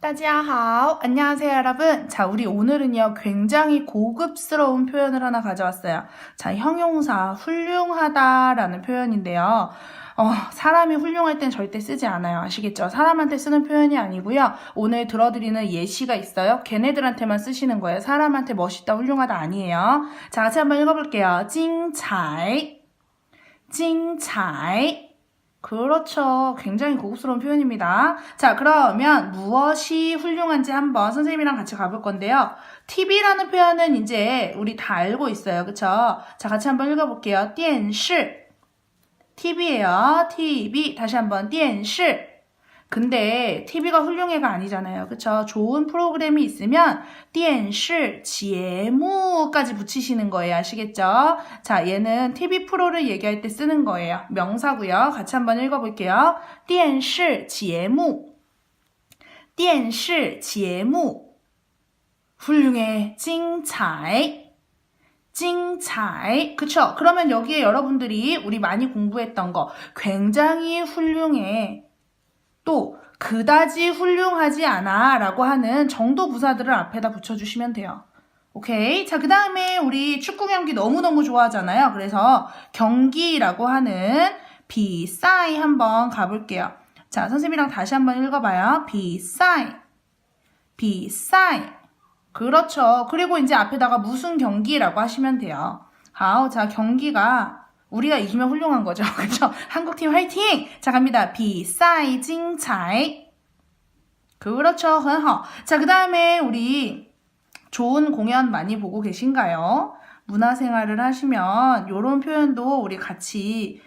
따지야하오. 안녕하세요, 여러분. 자, 우리 오늘은요, 굉장히 고급스러운 표현을 하나 가져왔어요. 자, 형용사, 훌륭하다라는 표현인데요. 어, 사람이 훌륭할 땐 절대 쓰지 않아요. 아시겠죠? 사람한테 쓰는 표현이 아니고요. 오늘 들어드리는 예시가 있어요. 걔네들한테만 쓰시는 거예요. 사람한테 멋있다, 훌륭하다 아니에요. 자, 같이 한번 읽어볼게요. 찡차이, 찡차이. 그렇죠. 굉장히 고급스러운 표현입니다. 자, 그러면 무엇이 훌륭한지 한번 선생님이랑 같이 가볼 건데요. TV라는 표현은 이제 우리 다 알고 있어요. 그쵸? 자, 같이 한번 읽어볼게요. 电视 TV예요. TV. 다시 한번 电视 근데 TV가 훌륭해가 아니잖아요. 그쵸? 좋은 프로그램이 있으면 电视节目까지 붙이시는 거예요. 아시겠죠? 자, 얘는 TV 프로를 얘기할 때 쓰는 거예요. 명사고요. 같이 한번 읽어볼게요. 电视节目电视节目 훌륭해. 精彩 精彩 그쵸? 그러면 여기에 여러분들이 우리 많이 공부했던 거 굉장히 훌륭해. 또 그다지 훌륭하지 않아 라고 하는 정도 부사들을 앞에다 붙여주시면 돼요. 오케이. 자, 그 다음에 우리 축구 경기 너무너무 좋아하잖아요. 그래서 경기라고 하는 비싸이 한번 가볼게요. 자, 선생님이랑 다시 한번 읽어봐요. 비싸이. 비싸이. 그렇죠. 그리고 이제 앞에다가 무슨 경기라고 하시면 돼요. 아우, 자, 경기가 우리가 이기면 훌륭한 거죠. 그렇죠? 한국팀 화이팅! 자, 갑니다. 비싸이 징차이. 그렇죠. 很好. 자, 그 다음에 우리 좋은 공연 많이 보고 계신가요? 문화생활을 하시면 이런 표현도 우리 같이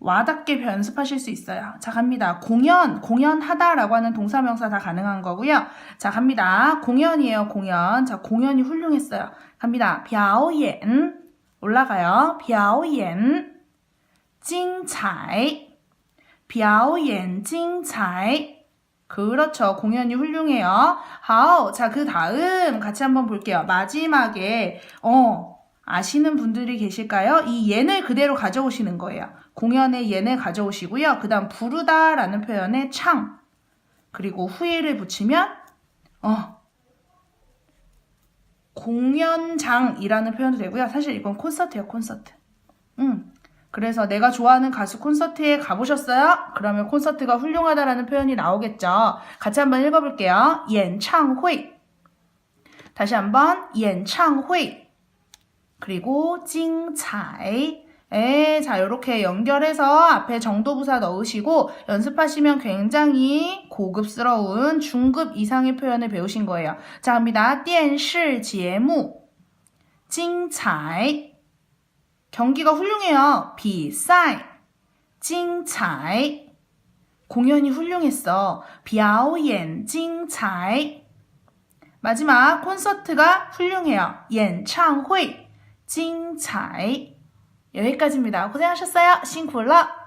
와닿게 연습하실 수 있어요. 자, 갑니다. 공연, 공연하다라고 하는 동사명사 다 가능한 거고요. 자, 갑니다. 공연이에요, 공연. 자, 공연이 훌륭했어요. 갑니다. 表演 올라가요. 表演精彩表演精彩 그렇죠. 공연이 훌륭해요. 하오. 자, 그 다음 같이 한번 볼게요. 마지막에 어 아시는 분들이 계실까요? 이 옌을 그대로 가져오시는 거예요. 공연의 옌을 가져오시고요. 그 다음 부르다라는 표현에 창 그리고 후에를 붙이면 어 공연장이라는 표현도 되고요. 사실 이건 콘서트예요, 콘서트. 음. 그래서 내가 좋아하는 가수 콘서트에 가보셨어요? 그러면 콘서트가 훌륭하다라는 표현이 나오겠죠. 같이 한번 읽어볼게요. 演唱会. 다시 한번 演唱会. 그리고 精彩. 에, 자, 이렇게 연결해서 앞에 정도부사 넣으시고 연습하시면 굉장히 고급스러운 중급 이상의 표현을 배우신 거예요. 자, 갑니다. 电视节目精彩 경기가 훌륭해요. 比赛精彩 공연이 훌륭했어. 表演精彩 마지막 콘서트가 훌륭해요. 演唱会精彩 여기까지입니다. 고생하셨어요. 싱쿨러!